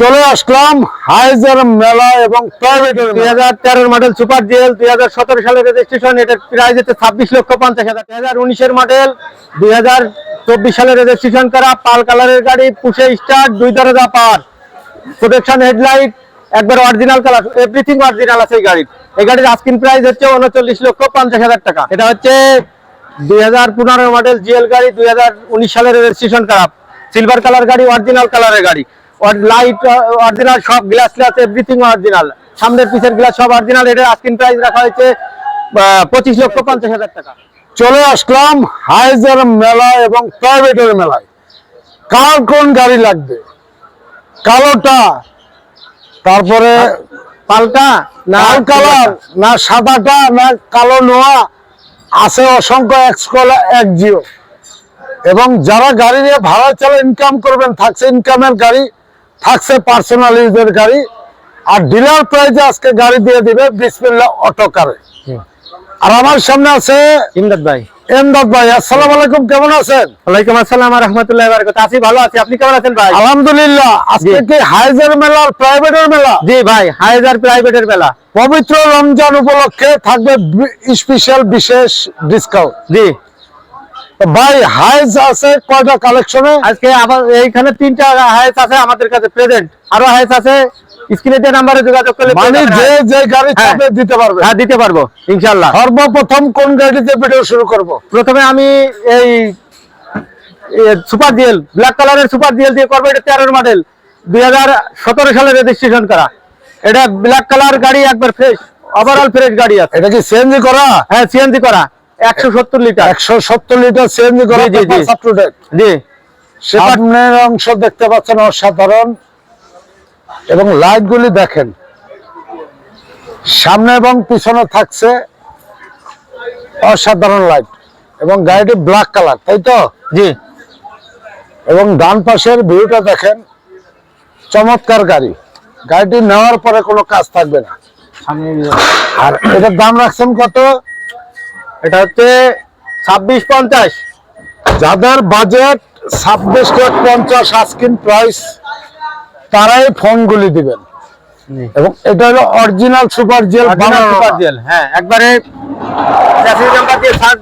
চলে আসলাম হাইজার মেলা এবং দুই হাজার তেরোর মডেল সুপার জেল দুই হাজার সতেরো সালের রেজিস্ট্রেশন এটার প্রাইস হচ্ছে ছাব্বিশ লক্ষ পঞ্চাশ হাজার। দুই হাজার উনিশের মডেল দুই হাজার চব্বিশ সালের রেজিস্ট্রেশন করা পাল কালারের গাড়ি পুষে স্টার্ট দুই দরজা পার। প্রোটেকশন হেডলাইট একবার অরিজিনাল কালার এভরিথিং অরিজিনাল আছে এই গাড়ির। এই গাড়ির আস্কিন প্রাইস হচ্ছে উনচল্লিশ লক্ষ পঞ্চাশ হাজার টাকা। এটা হচ্ছে দুই হাজার পনেরো মডেল জিএল গাড়ি দুই হাজার উনিশ সালের রেজিস্ট্রেশন করা। সিলভার কালার গাড়ি অরিজিনাল কালারের গাড়ি। লাইট অরিজিনাল সব গ্লাস গ্লাস এভরিথিং অরিজিনাল সামনের পিছের গ্লাস সব অরিজিনাল এটার আস্কিন প্রাইস রাখা হয়েছে পঁচিশ লক্ষ পঞ্চাশ হাজার টাকা। চলে আসলাম হাইজার মেলা এবং প্রাইভেটের মেলায়। কার কোন গাড়ি লাগবে? কালোটা। তারপরে পাল্টা না লাল কালার না সাদাটা না কালো নোয়া আছে অসংখ্য এক্সকলা এক জিও এবং যারা গাড়ি নিয়ে ভাড়া চালে ইনকাম করবেন থাকছে ইনকামের গাড়ি থাকছে পার্সোনাল ইউজের গাড়ি। আর ডিলার প্রাইজে আজকে গাড়ি দিয়ে দিবে বিসমিল্লা অটো কারে আর আমার সামনে আছে ইমদাদ ভাই। এমদাদ ভাই আসসালামু আলাইকুম কেমন আছেন? ওয়ালাইকুম আসসালাম রহমতুল্লাহ বারকাত আছি ভালো আছি আপনি কেমন আছেন ভাই? আলহামদুলিল্লাহ আজকে কি হাইজার মেলা আর প্রাইভেটের মেলা? জি ভাই হাইজার প্রাইভেটের বেলা পবিত্র রমজান উপলক্ষে থাকবে স্পেশাল বিশেষ ডিসকাউন্ট জি। ভাই হাইজ আছে কয়টা কালেকশনে আজকে আবার এইখানে তিনটা হাইস আছে আমাদের কাছে প্রেজেন্ট আরও হাইস আছে স্ক্রিনে যে নাম্বারে যোগাযোগ করলে মানে যে যে গাড়ি হ্যাঁ। চাপে দিতে পারবে। হ্যাঁ দিতে পারব ইনশাল্লাহ সর্বপ্রথম কোন গাড়িতে ভিডিও শুরু করব? প্রথমে আমি এই সুপার ডিএল ব্ল্যাক কালারের সুপার ডিএল দিয়ে করব এটা তেরোর মডেল দুই হাজার সতেরো সালে রেজিস্ট্রেশন করা। এটা ব্ল্যাক কালার গাড়ি একবার ফ্রেশ ওভারঅল ফ্রেশ গাড়ি আছে। এটা কি সিএনজি করা? হ্যাঁ সিএনজি করা। লিটার সিএনজি করা জি। সামনের অংশ দেখতে পাচ্ছেন অসাধারণ। এবং লাইট গুলি দেখেন। সামনে এবং পিছনে থাকছে অসাধারণ লাইট। এবং গাড়িটি ব্ল্যাক কালার তাই তো? জি। এবং ডান পাশের ভিউটা দেখেন চমৎকার গাড়ি। গাড়িটি নেওয়ার পরে কোনো কাজ থাকবে না। আর এটার দাম রাখছেন কত? এটা হচ্ছে ছাব্বিশ পঞ্চাশ। যাদের বাজেট ছাব্বিশ লাখ পঞ্চাশ আস্কিন প্রাইস তারাই ফোনগুলি দিবেন। এবং এটা হলো original super GL super GL হ্যাঁ একবারে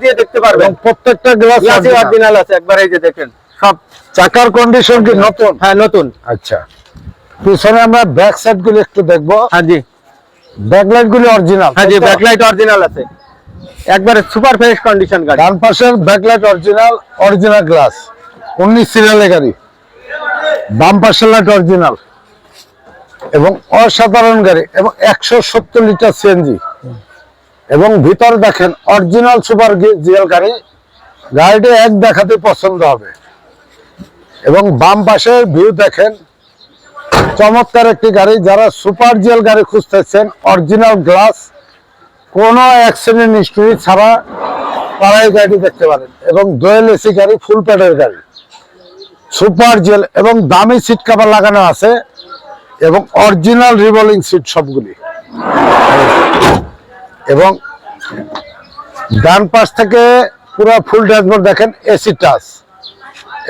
দিয়ে দেখতে পারবেন। প্রত্যেকটা গ্লাস অরিজিনাল আছে একবার এই যে দেখেন সব চাকার কন্ডিশন কি নতুন? হ্যাঁ নতুন। আচ্ছা। পিছনে আমরা ব্যাক সাইড গুলি একটু দেখব। হ্যাঁ জি। ব্যাকলাইট গুলি অরিজিনাল হ্যাঁ জি ব্যাকলাইট অরিজিনাল আছে। একবারে সুপার ফ্রেশ কন্ডিশন গাড়ি। ডান পাশের ব্যাকলাইট অরিজিনাল অরিজিনাল গ্লাস উনিশ সিরিয়ালের গাড়ি। বাম পাশের লাইট অরিজিনাল এবং অসাধারণ গাড়ি, এবং একশো সত্তর লিটার সিএনজি এবং ভিতর দেখেন অরিজিনাল সুপার জিএল গাড়ি। গাড়িটি এক দেখাতে পছন্দ হবে। এবং বাম পাশের ভিউ দেখেন, চমৎকার একটি গাড়ি। যারা সুপার জিএল গাড়ি খুঁজতেছেন অরিজিনাল গ্লাস কোনো অ্যাক্সিডেন্ট হিস্টরি ছাড়া তারা গাড়ি দেখতে পারেন। এবং দোয়েল এসি গাড়ি ফুল প্যাডের গাড়ি। সুপার জেল এবং দামি সিট কাভার লাগানো আছে এবং অরিজিনাল রিভলিং সিট সবগুলি। এবং ডান পাশ থেকে পুরো ফুল ড্যাশবোর্ড দেখেন এসি টাচ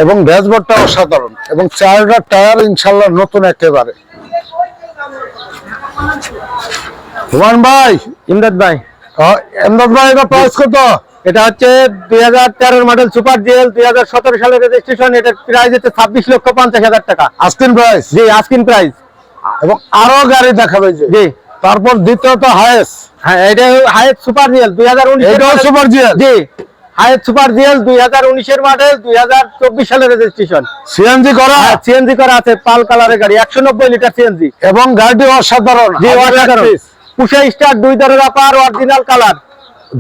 এবং ড্যাশবোর্ডটা অসাধারণ। এবং চারটা টায়ার ইনশাল্লাহ নতুন একেবারে। হুমান ভাই ইমদাদ ভাই। এমদাদ ভাই এটা প্রাইস কত? এটা হচ্ছে দুই হাজার তেরোর মডেল সুপার জেল দুই হাজার সতেরো সালের রেজিস্ট্রেশন এটার প্রাইস হচ্ছে ছাব্বিশ লক্ষ পঞ্চাশ হাজার টাকা। আস্কিন প্রাইস জি আস্কিন প্রাইস এবং আরও গাড়ি দেখাবে জি। তারপর দ্বিতীয়ত হায়েস হ্যাঁ এটা হায়েট সুপার জিএল দুই হাজার উনিশ এটাও সুপার জিএল জি হায়েট সুপার জিএল দুই হাজার উনিশের মডেল দুই হাজার চব্বিশ সালের রেজিস্ট্রেশন সিএনজি করা? হ্যাঁ সিএনজি করা আছে পাল কালারের গাড়ি একশো নব্বই লিটার সিএনজি এবং গাড়িটি অসাধারণ। জি অসাধারণ। পুষে স্টার দুই দরজা পার অরিজিনাল কালার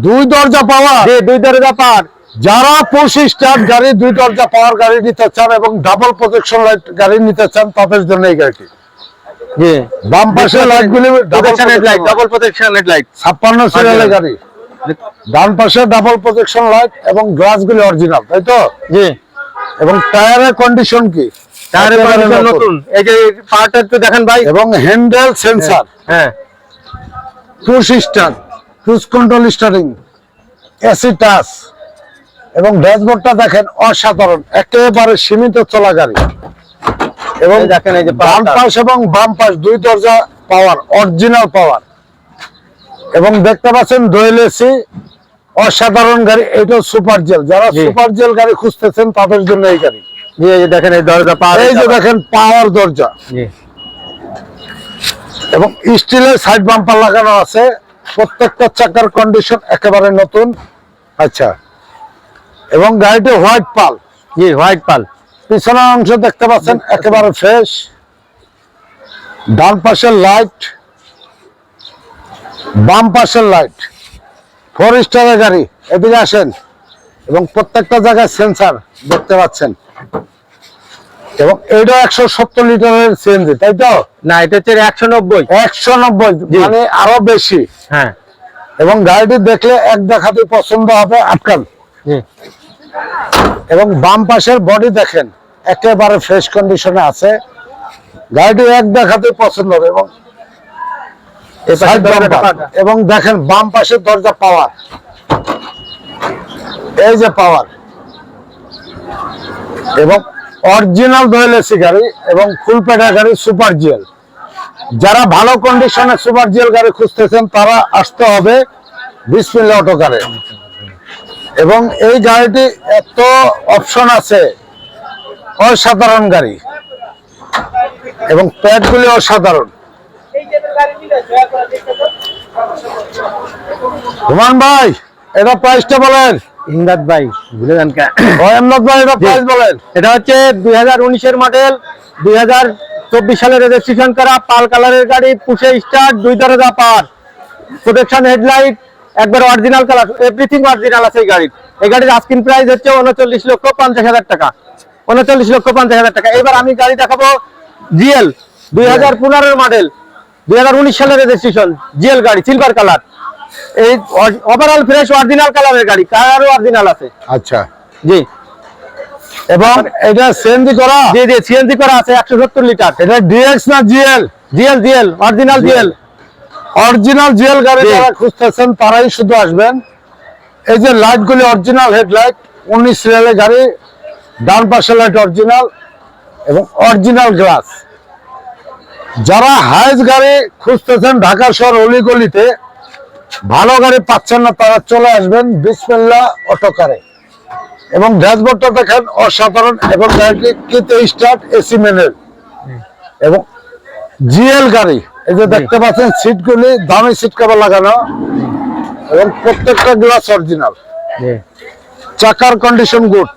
দুই দরজা পাওয়া জি দুই দরজা পার। যারা পঁচিশ স্টার গাড়ি দুই দরজা পাওয়ার গাড়ি নিতে চান এবং ডাবল প্রোটেকশন লাইট গাড়ি নিতে চান তাদের জন্য এই গাড়িটি। বাম পাশে ডাবল প্রোটেকশন হেডলাইট ছাপ্পান্ন সিরিয়ালের গাড়ি। ডান পাশে ডাবল প্রোটেকশন লাইট এবং অরিজিনাল তাই তো? জি। এবং টায়ারের কন্ডিশন কি? টায়ারের একেবারে কন্ডিশন নতুন। এই যে পার্টটা একটু দেখেন ভাই। এবং হ্যান্ডেল সেন্সার হ্যাঁ। Push start cruise control steering AC touch এবং ড্যাশবোর্ডটা দেখেন অসাধারণ একেবারে সীমিত চলা গাড়ি এবং দেখেন এই যে ডান পাশ এবং বাম পাশ দুই দরজা পাওয়ার অরিজিনাল পাওয়ার এবং দেখতে পাচ্ছেন দোয়েল এসি অসাধারণ গাড়ি এটা সুপার জেল যারা। সুপার জেল গাড়ি খুঁজতেছেন তাদের জন্য এই গাড়ি। দেখেন এই দরজা পাওয়ার এই যে দেখেন পাওয়ার দরজা। এবং স্টিলের সাইড বাম্পার লাগানো আছে। প্রত্যেকটা চাকার কন্ডিশন একেবারে নতুন। আচ্ছা। এবং গাড়িটি হোয়াইট পাল জি হোয়াইট পাল পিছনের অংশ দেখতে পাচ্ছেন, একেবারে ফ্রেশ ডান পাশের লাইট বাম পাশের লাইট ফোর স্টারের গাড়ি। এদিকে আসেন। এবং প্রত্যেকটা জায়গায় সেন্সার দেখতে পাচ্ছেন। এবং এটা একশো সত্তর লিটারের সিএনজি তাই তো? না এটা হচ্ছে একশো নব্বই। একশো নব্বই। মানে আরও বেশি। হ্যাঁ। এবং গাড়িটি দেখলে এক দেখাতে পছন্দ হবে আটকান। এবং বাম পাশের বডি দেখেন একেবারে ফ্রেশ কন্ডিশনে আছে। গাড়িটি এক দেখাতে পছন্দ হবে এবং এবং দেখেন বাম পাশের দরজা পাওয়ার এই যে পাওয়ার এবং অরিজিনাল দোয়েল এসি গাড়ি এবং ফুল পেটা গাড়ি সুপার জিএল যারা ভালো কন্ডিশনে সুপার জিএল গাড়ি খুঁজতেছেন, তারা আসতে হবে বিসমিল্লা অটো কারে এবং এই গাড়িটি এত অপশন আছে, অসাধারণ গাড়ি। এবং প্যাডগুলি অসাধারণ। হুমান ভাই, এটা প্রাইসটা বলেন। ইমদাদ ভাই ভুলে যান ভাই এটা প্রাইস বলেন। এটা হচ্ছে দুই উনিশের মডেল দুই চব্বিশ সালে রেজিস্ট্রেশন করা পাল কালারের গাড়ি পুষে স্টার্ট দুই দরজা পার। প্রোটেকশন হেডলাইট একবার অরিজিনাল কালার এভরিথিং অরিজিনাল আছে এই গাড়ির। এই গাড়ির আস্কিন প্রাইস হচ্ছে উনচল্লিশ লক্ষ পঞ্চাশ হাজার টাকা। উনচল্লিশ লক্ষ পঞ্চাশ হাজার টাকা। এবার আমি গাড়ি দেখাবো জিএল দুই হাজার পনেরোর মডেল দুই হাজার উনিশ সালের রেজিস্ট্রেশন জিএল গাড়ি সিলভার কালার এই ওভারঅল ফ্রেশ অরিজিনাল কালারের গাড়ি কালারও অরিজিনাল আছে। আচ্ছা। জি। এবং এটা সিএনজি করা? জি জি সিএনজি করা আছে একশো সত্তর লিটার। এটা ডিএক্স না GL GL GL original GL original GL গাড়ি যারা খুঁজতেছেন তারাই শুধু আসবেন। এই যে লাইট গুলি অরিজিনাল হেডলাইট উনিশ সিরিয়ালের গাড়ি ডান পাশের লাইট অরিজিনাল এবং অরিজিনাল গ্লাস যারা হাইস গাড়ি খুঁজতেছেন ঢাকা শহর অলিগলিতে ভালো গাড়ি পাচ্ছেন না তারা চলে আসবেন বিসমিল্লা অটোকারে এবং ড্যাশবোর্ডটা দেখেন অসাধারণ এবং গাড়িটি কিতে স্টার্ট এসি মেনের এবং জিএল গাড়ি এই যে দেখতে পাচ্ছেন সিটগুলি দামি সিট কভার লাগানো। এবং প্রত্যেকটা গ্লাস অরিজিনাল চাকার কন্ডিশন গুড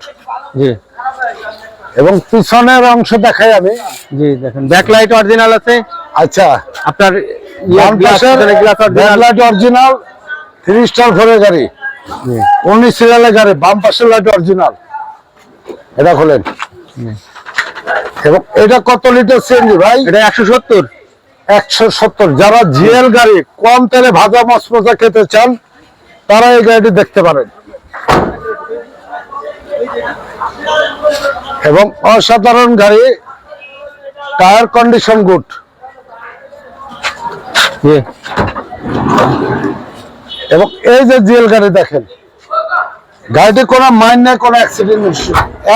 জি। এবং পিছনের অংশ দেখাই আমি। জি দেখেন ব্যাকলাইট অরিজিনাল আছে। আচ্ছা। আপনার original light original three star ফোরের গাড়ি। উনিশ সিরিয়ালের গাড়ি বাম পাশের লাইট অরিজিনাল এটা খোলেন। এবং এটা কত লিটার সিএনজি ভাই? এটা একশো সত্তর। একশো সত্তর। যারা জিএল গাড়ি কম তেলে ভাজা মশমশা খেতে চান তারা এই গাড়িটি দেখতে পারেন। এবং অসাধারণ গাড়ি টায়ার কন্ডিশন গুড এবং এই যে জিএল গাড়ি দেখেন গাড়িটি কোনো মাইন নেই কোনো অ্যাক্সিডেন্ট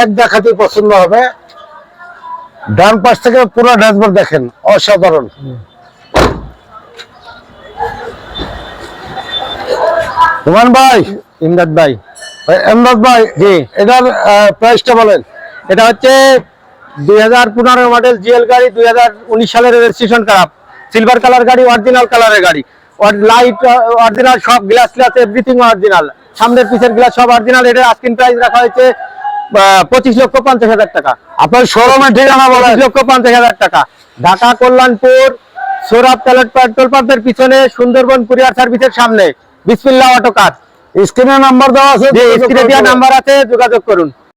এক দেখাতে পছন্দ হবে। ডান পাশ থেকে পুরো ড্যাশবোর্ড দেখেন অসাধারণ। হুমান ভাই ইমদাদ ভাই। এমদাদ ভাই জি। এটার প্রাইসটা বলেন। এটা হচ্ছে দুই হাজার পনেরো মডেল জিএল গাড়ি দুই হাজার উনিশ সালের রেজিস্ট্রেশন করা সিলভার কালার গাড়ি অরিজিনাল কালারের গাড়ি। লাইট অরিজিনাল সব গ্লাস গ্লাস এভরিথিং অরিজিনাল সামনের পিছের গ্লাস সব অরিজিনাল এটার আস্কিন প্রাইস রাখা হয়েছে পঁচিশ লক্ষ পঞ্চাশ হাজার টাকা। আপনার শোরুমের ঠিকানা পঁচিশ লক্ষ পঞ্চাশ হাজার টাকা। ঢাকা কল্যাণপুর সৌরভ প্যালেট পেট্রোল পাম্পের পিছনে সুন্দরবন কুরিয়ার সার্ভিসের সামনে। বিসমিল্লা অটো কার স্ক্রিনে নাম্বার দেওয়া আছে স্ক্রিনে দেওয়া নাম্বার আছে যোগাযোগ করুন।